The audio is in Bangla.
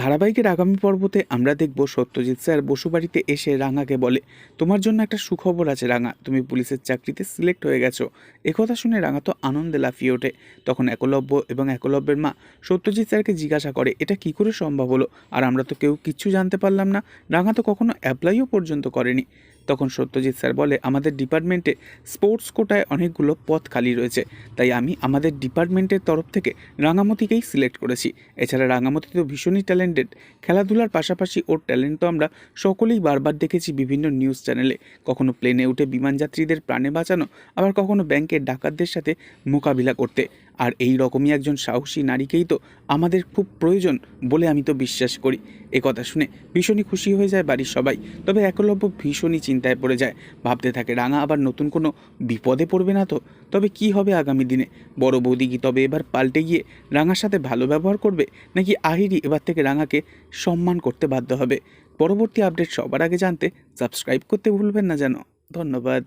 ধারাবাহিকের আগামী পর্বতে আমরা দেখব সত্যজিৎ স্যার বসুবাড়িতে এসে রাঙাকে বলে, তোমার জন্য একটা সুখবর আছে রাঙা, তুমি পুলিশের চাকরিতে সিলেক্ট হয়ে গেছো। একথা শুনে রাঙা তো আনন্দে লাফিয়ে ওঠে। তখন একলব্য এবং একলব্যের মা সত্যজিৎ স্যারকে জিজ্ঞাসা করে, এটা কি করে সম্ভব হলো? আর আমরা তো কেউ কিচ্ছু জানতে পারলাম না। রাঙা তো কখনো অ্যাপ্লাইও পর্যন্ত করেনি। তখন সত্যজিৎ স্যার বলে, আমাদের ডিপার্টমেন্টে স্পোর্টস কোটায় অনেকগুলো পদ খালি রয়েছে। তাই আমি আমাদের ডিপার্টমেন্টের তরফ থেকে রাঙামতিকেই সিলেক্ট করেছি। এছাড়া রাঙামতি তো ভীষণই ট্যালেন্টেড। খেলাধুলার পাশাপাশি ওর ট্যালেন্ট তো আমরা সকলেই বারবার দেখেছি বিভিন্ন নিউজ চ্যানেলে। কখনো প্লেনে উঠে বিমান যাত্রীদের প্রাণে বাঁচানো, আবার কখনো ব্যাংকের ডাকাতদের সাথে মোকাবিলা করতে। আর এই রকমই একজন সাহসী নারীকেই তো আমাদের খুব প্রয়োজন বলে আমি তো বিশ্বাস করি। কথা শুনে ভীষণই খুশি হয়ে যায় বাড়ির সবাই। তবে একলব্য ভীষণই চিন্তায় পড়ে যায়, ভাবতে থাকে, রাঙা আবার নতুন কোনো বিপদে পড়বে না তো? তবে কি হবে আগামী দিনে? বড় বৌদি কি তবে এবার পাল্টে গিয়ে রাঙার সাথে ভালো ব্যবহার করবে? নাকি আহিরি এবার থেকে রাঙাকে সম্মান করতে বাধ্য হবে? পরবর্তী আপডেট সবার আগে জানতে সাবস্ক্রাইব করতে ভুলবেন না যেন। ধন্যবাদ।